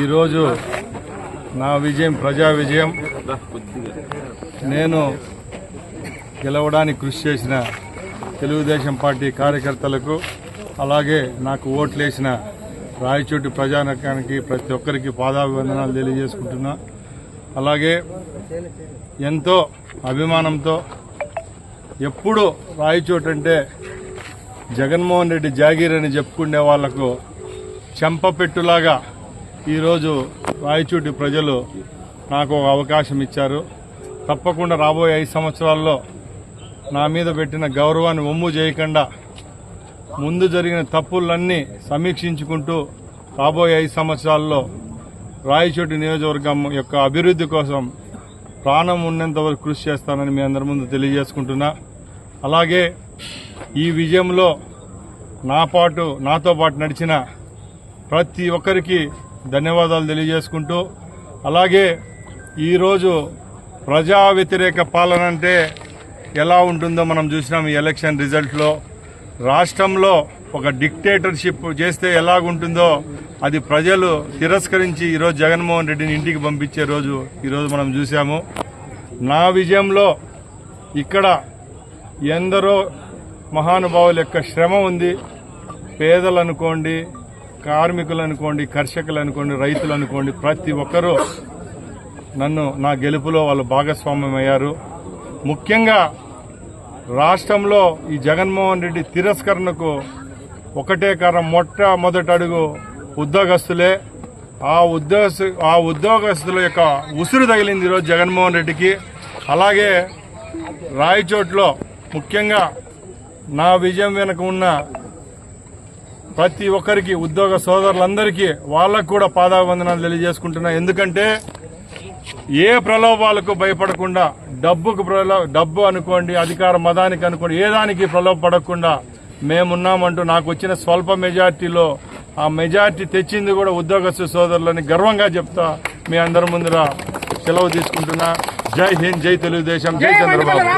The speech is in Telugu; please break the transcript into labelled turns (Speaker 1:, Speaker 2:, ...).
Speaker 1: ఈరోజు నా విజయం ప్రజా విజయం. నేను గెలవడానికి కృషి చేసిన తెలుగుదేశం పార్టీ కార్యకర్తలకు అలాగే నాకు ఓట్లేసిన రాయచోటి ప్రజానకానికి ప్రతి ఒక్కరికి పాదాభివందనాలు తెలియజేసుకుంటున్నా. అలాగే ఎంతో అభిమానంతో ఎప్పుడు రాయచోటు అంటే జగన్మోహన్ రెడ్డి జాగీర్ అని చెప్పుకునే వాళ్ళకు చెంపపెట్టులాగా ఈరోజు రాయచోటి ప్రజలు నాకు ఒక అవకాశం ఇచ్చారు. తప్పకుండా రాబోయే ఐదు సంవత్సరాల్లో నా మీద పెట్టిన గౌరవాన్ని ఒమ్ము చేయకుండా ముందు జరిగిన తప్పులన్నీ సమీక్షించుకుంటూ రాబోయే ఐదు సంవత్సరాల్లో రాయచోటి నియోజకవర్గం యొక్క అభివృద్ధి కోసం ప్రాణం ఉన్నంత వరకు కృషి చేస్తానని మీ అందరి ముందు తెలియజేసుకుంటున్నా. అలాగే ఈ విజయంలో నా పాటు నాతో పాటు నడిచిన ప్రతి ఒక్కరికి ధన్యవాదాలు తెలియజేసుకుంటూ అలాగే ఈరోజు ప్రజా వ్యతిరేక పాలన అంటే ఎలా ఉంటుందో మనం చూసినాం ఈ ఎలక్షన్ రిజల్ట్లో. రాష్ట్రంలో ఒక డిక్టేటర్షిప్ చేస్తే ఎలాగుంటుందో అది ప్రజలు తిరస్కరించి ఈరోజు జగన్మోహన్ రెడ్డిని ఇంటికి పంపించే రోజు ఈరోజు మనం చూసాము నా విజయంలో ఇక్కడ ఎందరో మహానుభావుల యొక్క శ్రమ ఉంది. పేదలు అనుకోండి కార్మికులు అనుకోండి కర్షకులు అనుకోండి రైతులు అనుకోండి ప్రతి ఒక్కరూ నన్ను నా గెలుపులో వాళ్ళు భాగస్వామ్యం అయ్యారు ముఖ్యంగా రాష్ట్రంలో ఈ జగన్మోహన్ రెడ్డి తిరస్కరణకు ఒకటే కారణం మొట్టమొదటి అడుగు ఉద్యోగస్తులే. ఆ ఉద్యోగస్తు ఆ ఉద్యోగస్తుల యొక్క ఉసురు తగిలింది ఈరోజు జగన్మోహన్ రెడ్డికి. అలాగే రాయచోట్లో ముఖ్యంగా నా విజయం వెనుక ఉన్న ప్రతి ఒక్కరికి ఉద్యోగ సోదరులందరికీ వాళ్ళకు కూడా పాదాభివందనాలు తెలియజేసుకుంటున్నా. ఎందుకంటే ఏ ప్రలోభాలకు భయపడకుండా డబ్బుకు ప్రలో డబ్బు అనుకోండి అధికార మదానికి అనుకోండి ఏ దానికి ప్రలోభపడకుండా మేమున్నామంటూ నాకు వచ్చిన స్వల్ప మెజార్టీలో ఆ మెజార్టీ తెచ్చింది కూడా ఉద్యోగస్తు సోదరులని గర్వంగా చెప్తా మీ అందరి ముందర సెలవు తీసుకుంటున్నా. జై హింద్ జై తెలుగుదేశం జై చంద్రబాబు.